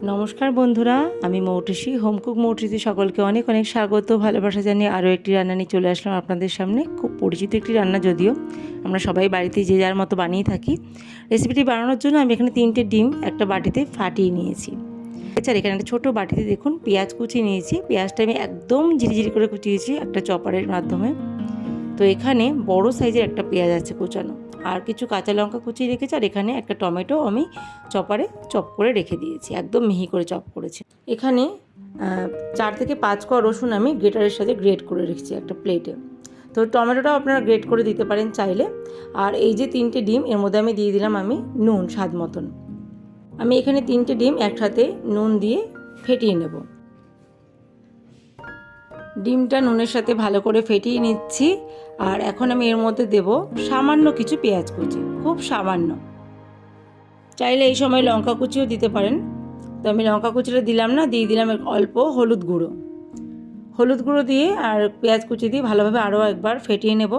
নমস্কার বন্ধুরা, আমি মৌটুসি হোমকুক মৌটুসি সকলকে অনেক অনেক স্বাগত, ভালোবাসা জানিয়ে আরও একটি রান্না নিয়ে চলে আসলাম আপনাদের সামনে, খুব পরিচিত একটি রান্না যদিও, আমরা সবাই বাড়িতে যে যার মতো বানিয়ে থাকি। রেসিপিটি বানানোর জন্য আমি এখানে তিনটে ডিম, একটা বাটিতে ফাটিয়ে নিয়েছি। এছাড়া এখানে একটা ছোটো বাটিতে দেখুন, পেঁয়াজ কুচি নিয়েছি, পেঁয়াজটা আমি একদম ঝিরিঝিরি করে কুচিয়েছি একটা চপারের মাধ্যমে। তো এখানে বড় সাইজের একটা পেঁয়াজ আছে কুচানো। আর কিছু কাঁচা লঙ্কা কুচিয়ে রেখেছি, আর এখানে একটা টমেটো আমি চপারে চপ করে রেখে দিয়েছি, একদম মিহি করে চপ করেছি। এখানে চার থেকে পাঁচ কোয়া রসুন আমি গ্রেটারের সাথে গ্রেট করে রেখেছি একটা প্লেটে। তো টমেটোটাও আপনারা গ্রেট করে দিতে পারেন চাইলে। আর এই যে তিনটে ডিম, এর মধ্যে আমি দিয়ে দিলাম আমি নুন স্বাদ মতন। আমি এখানে তিনটে ডিম একসাথে নুন দিয়ে ফেটিয়ে নেব। ডিমটা নুনের সাথে ভালো করে ফেটিয়ে নিচ্ছি। আর এখন আমি এর মধ্যে দেব সামান্য কিছু পেঁয়াজ কুচি, খুব সামান্য। চাইলে এই সময় লঙ্কা কুচিও দিতে পারেন। তো আমি লঙ্কা কুচিটা দিলাম না, দিয়ে দিলাম অল্প হলুদ গুঁড়ো। হলুদ গুঁড়ো দিয়ে আর পেঁয়াজ কুচি দিয়ে ভালোভাবে আরও একবার ফেটিয়ে নেব।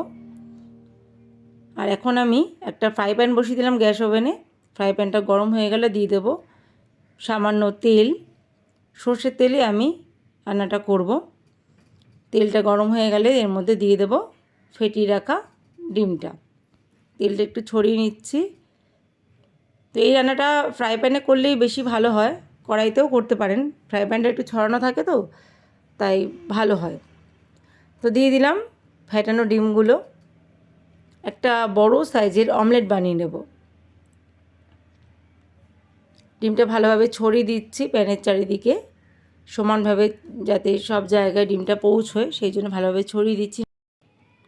আর এখন আমি একটা ফ্রাই প্যান বসিয়ে দিলাম গ্যাস ওভেনে। ফ্রাই প্যানটা গরম হয়ে গেলে দিয়ে দেবো সামান্য তেল। সর্ষের তেলে আমি রান্নাটা করব। তেলটা গরম হয়ে গেলে এর মধ্যে দিয়ে দেবো ফেটিয়ে রাখা ডিমটা। তেলটা একটু ছড়িয়ে নিচ্ছি। তো এই রান্নাটা ফ্রাই প্যানে করলেই বেশি ভালো হয়। কড়াইতেও করতে পারেন। ফ্রাই প্যানটা একটু ছড়ানো থাকে তো, তাই ভালো হয়। তো দিয়ে দিলাম ফ্যাটানো ডিমগুলো। একটা বড় সাইজের অমলেট বানিয়ে নেব। ডিমটা ভালোভাবে ছড়িয়ে দিচ্ছি প্যানের চারিদিকে। সমানভাবে যাতে সব জায়গায় ডিমটা পৌঁছয়, সেই জন্য ভালোভাবে ছড়িয়ে দিচ্ছি।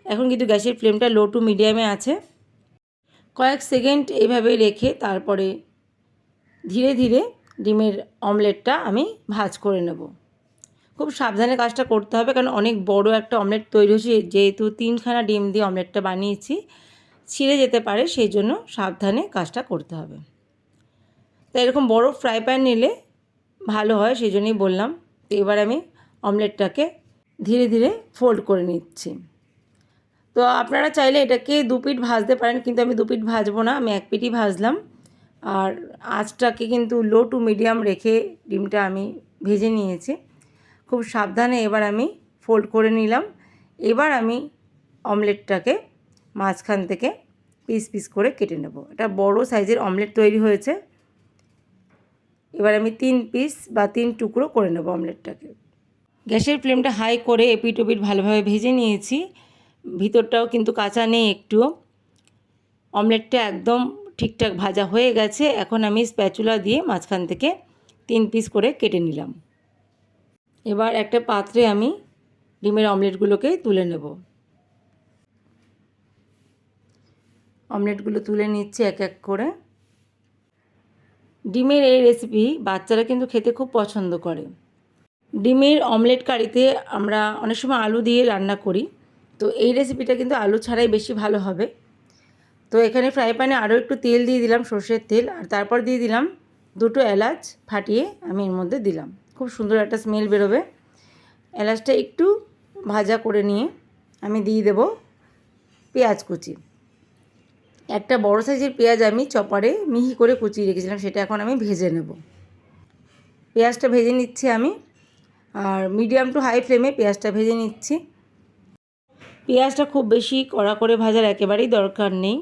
এখন কিন্তু গ্যাসের ফ্লেমটা লো টু মিডিয়ামে আছে। কয়েক সেকেন্ড এইভাবে রেখে তারপরে ধীরে ধীরে ডিমের অমলেটটা আমি ভাজ করে নেব। খুব সাবধানে কাজটা করতে হবে কারণ অনেক বড় একটা অমলেট তৈরি হয়েছে। যেহেতু তিনখানা ডিম দিয়ে অমলেটটা বানিয়েছি, ছিঁড়ে যেতে পারে, সেই জন্য সাবধানে কাজটা করতে হবে। তাই এরকম বড় ফ্রাই প্যান নিলে ভালো হয়, সেই জন্যই বললাম। তো এবার আমি অমলেটটাকে ধীরে ধীরে ফোল্ড করে নিচ্ছি। তো আপনারা চাইলে এটাকে দু পিঠ ভাজতে পারেন, কিন্তু আমি দু পিঠ ভাজবো না, আমি এক পিঠই ভাজলাম। আর আঁচটাকে কিন্তু লো টু মিডিয়াম রেখে ডিমটা আমি ভেজে নিয়েছি। খুব সাবধানে এবার আমি ফোল্ড করে নিলাম। এবার আমি অমলেটটাকে মাঝখান থেকে পিস পিস করে কেটে নেব। এটা বড় সাইজের অমলেট তৈরি হয়েছে। এবার আমি তিন পিস বা তিন টুকরো করে নেব অমলেটটাকে গ্যাসের ফ্লেমটা হাই করে এপিট ওপিট ভালোভাবে ভেজে নিয়েছি। ভিতরটাও কিন্তু কাঁচা নেই একটুও। অমলেটটা একদম ঠিকঠাক ভাজা হয়ে গেছে। এখন আমি স্প্যাচুলা দিয়ে মাঝখান থেকে তিন পিস করে কেটে নিলাম। এবার একটা পাত্রে আমি ডিমের অমলেটগুলোকে তুলে নেব। অমলেটগুলো তুলে নিচ্ছি এক এক করে। ডিমের এই রেসিপি বাচ্চারা কিন্তু খেতে খুব পছন্দ করে। ডিমের অমলেট কারিতে আমরা অনেক সময় আলু দিয়ে রান্না করি। তো এই রেসিপিটা কিন্তু আলু ছাড়াই বেশি ভালো হবে। তো এখানে ফ্রাই প্যানে আরও একটু তেল দিয়ে দিলাম সর্ষের তেল, আর তারপর দিয়ে দিলাম দুটো এলাচ ফাটিয়ে আমি এর মধ্যে দিলাম। খুব সুন্দর একটা স্মেল বেরোবে। এলাচটা একটু ভাজা করে নিয়ে আমি দিয়ে দেব পেঁয়াজ কুচি। একটা বড় সাইজের পেঁয়াজ আমি চপারে মিহি করে কুচিয়ে রেখেছিলাম, সেটা এখন আমি ভেজে নেব। পেঁয়াজটা ভেজে নিচ্ছি আমি, আর মিডিয়াম টু হাই ফ্লেমে পেঁয়াজটা ভেজে নিচ্ছি। পেঁয়াজটা খুব বেশি কড়া করে ভাজার একেবারেই দরকার নেই।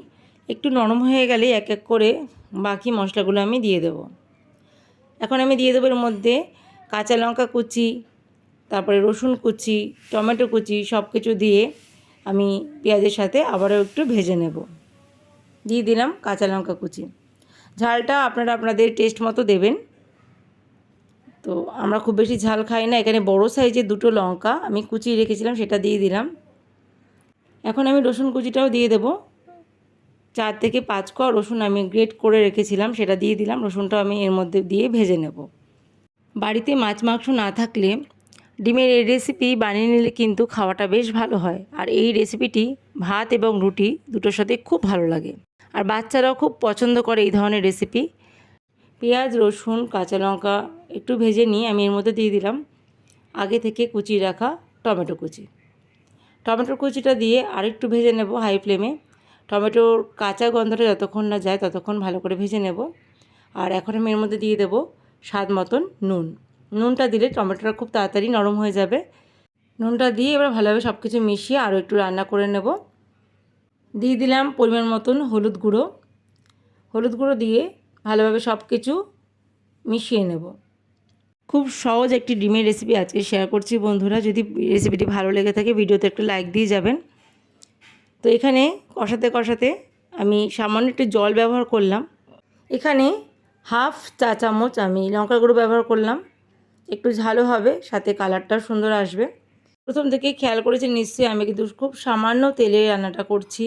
একটু নরম হয়ে গেলেই এক এক করে বাকি মশলাগুলো আমি দিয়ে দেব। এখন আমি দিয়ে দেবো এর মধ্যে কাঁচা লঙ্কা কুচি, তারপরে রসুন কুচি, টমেটো কুচি সব কিছু দিয়ে আমি পেঁয়াজের সাথে আবারও একটু ভেজে নেব। দিয়ে দিলাম কাঁচা লঙ্কা কুচি। ঝালটা আপনারা আপনাদের টেস্ট মতো দেবেন। তো আমরা খুব বেশি ঝাল খাই না। এখানে বড় সাইজের দুটো লঙ্কা আমি কুচিয়ে রেখেছিলাম, সেটা দিয়ে দিলাম। এখন আমি রসুন কুচিটাও দিয়ে দেবো। চার থেকে পাঁচ কোয়া রসুন আমি গ্রেট করে রেখেছিলাম, সেটা দিয়ে দিলাম। রসুনটাও আমি এর মধ্যে দিয়ে ভেজে নেব। বাড়িতে মাছ মাংস না থাকলে ডিমের এই রেসিপি বানিয়ে নিলে কিন্তু খাওয়াটা বেশ ভালো হয়। আর এই রেসিপিটি ভাত এবং রুটি দুটোর সাথে খুব ভালো লাগে। আর বাচ্চারাও খুব পছন্দ করে এই ধরনের রেসিপি পেঁয়াজ, রসুন, কাঁচা লঙ্কা একটু ভেজে নিয়ে আমি এর মধ্যে দিয়ে দিলাম। আগে থেকে কুচি রাখা টমেটো কুচি। টমেটোর কুচিটা দিয়ে আরেকটু ভেজে নেব হাই ফ্লেমে। টমেটোর কাঁচা গন্ধটা যতক্ষণ না যায় ততক্ষণ ভালো করে ভেজে নেব। আর এখন আমি এর মধ্যে দিয়ে দেবো স্বাদ মতন নুন। নুনটা দিলে টমেটোটা খুব তাড়াতাড়ি নরম হয়ে যাবে। নুনটা দিয়ে এবার ভালোভাবে সব কিছু মিশিয়ে আরও একটু রান্না করে নেব। দিয়ে দিলাম পরিমাণ মতন হলুদ গুঁড়ো। হলুদ গুঁড়ো দিয়ে ভালোভাবে সব কিছু মিশিয়ে নেব। খুব সহজ একটি ডিমের রেসিপি আজকে শেয়ার করছি বন্ধুরা। যদি রেসিপিটি ভালো লেগে থাকে ভিডিওতে একটু লাইক দিয়ে যাবেন। তো এখানে কষাতে কষাতে আমি সামান্য একটু জল ব্যবহার করলাম। এখানে হাফ চা চামচ আমি লঙ্কা গুঁড়ো ব্যবহার করলাম। একটু ঝালও হবে, সাথে কালারটাও সুন্দর আসবে। প্রথম থেকে খেয়াল করেছি নিশ্চয়ই, আমি কিন্তু খুব সামান্য তেলে রান্নাটা করছি।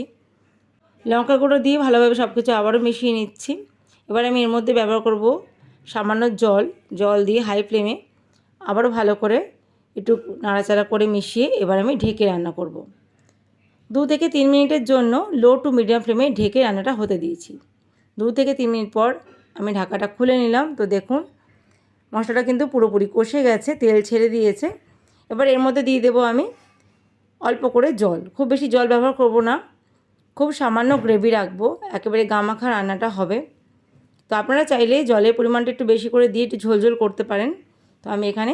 লঙ্কা গুঁড়ো দিয়ে ভালোভাবে সব কিছু আবারও মিশিয়ে নিচ্ছি। এবার আমি এর মধ্যে ব্যবহার করব সামান্য জল জল দিয়ে হাই ফ্লেমে আবারও ভালো করে একটু নাড়াচাড়া করে মিশিয়ে এবার আমি ঢেকে রান্না করব। দু থেকে তিন মিনিটের জন্য লো টু মিডিয়াম ফ্লেমে ঢেকে রান্নাটা হতে দিয়েছি। দু থেকে তিন মিনিট পর আমি ঢাকাটা খুলে নিলাম। তো দেখুন, মশলাটা কিন্তু পুরোপুরি কষে গেছে, তেল ছেড়ে দিয়েছে। এবার এর মধ্যে দিয়ে দেবো আমি অল্প করে জল। খুব বেশি জল ব্যবহার করব না। খুব সামান্য গ্রেভি রাখব। একেবারে গামাখা রান্নাটা হবে। তো আপনারা চাইলে জলের পরিমাণটা একটু বেশি করে দিয়ে একটু ঝোলঝোল করতে পারেন। তো আমি এখানে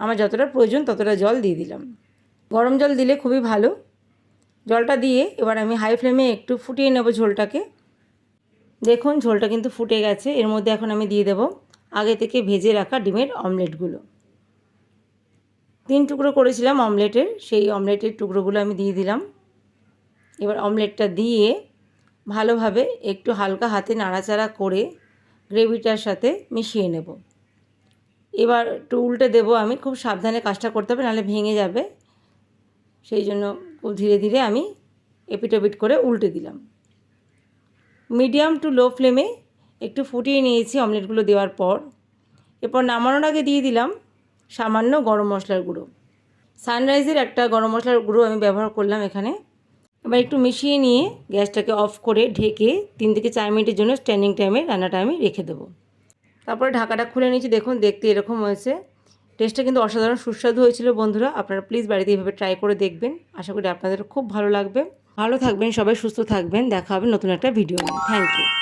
আমার যতটা প্রয়োজন ততটা জল দিয়ে দিলাম। গরম জল দিলে খুবই ভালো। জলটা দিয়ে এবার আমি হাই ফ্লেমে একটু ফুটিয়ে নেব ঝোলটাকে। দেখুন, ঝোলটা কিন্তু ফুটে গেছে। এর মধ্যে এখন আমি দিয়ে দেব আগে থেকে ভেজে রাখা ডিমের অমলেটগুলো। তিন টুকরো করেছিলাম অমলেটের। সেই অমলেটের টুকরোগুলো আমি দিয়ে দিলাম। এবার অমলেটটা দিয়ে ভালোভাবে একটু হালকা হাতে নাড়াচাড়া করে গ্রেভিটার সাথে মিশিয়ে নেব। এবার একটু উল্টে দেবো আমি, খুব সাবধানে কাজটা করতে হবে, নাহলে ভেঙে যাবে। সেই জন্য খুব ধীরে ধীরে আমি এপিটোপিট করে উল্টে দিলাম। মিডিয়াম টু লো ফ্লেমে একটু ফুটিয়ে নিয়েছি অমলেটগুলো দেওয়ার পর। এরপর নামানোর আগে দিয়ে দিলাম সামান্য গরম মশলার গুঁড়ো। সানরাইজের একটা গরম মশলার গুঁড়ো আমি ব্যবহার করলাম এখানে। এবার একটু মিশিয়ে নিয়ে গ্যাসটাকে অফ করে ঢেকে তিন থেকে চার মিনিটের জন্য স্ট্যান্ডিং টাইমে রান্নাটা আমি রেখে দেবো। তারপরে ঢাকাটা খুলে নিয়েছি, দেখুন, দেখতে এরকম হয়েছে। টেস্টটা কিন্তু অসাধারণ, সুস্বাদু হয়েছিল বন্ধুরা। আপনারা প্লিজ বাড়িতে এইভাবে ট্রাই করে দেখবেন। আশা করি আপনাদের খুব ভালো লাগবে। ভালো থাকবেন সবাই, সুস্থ থাকবেন। দেখা হবে নতুন একটা ভিডিও নিয়ে। Thank you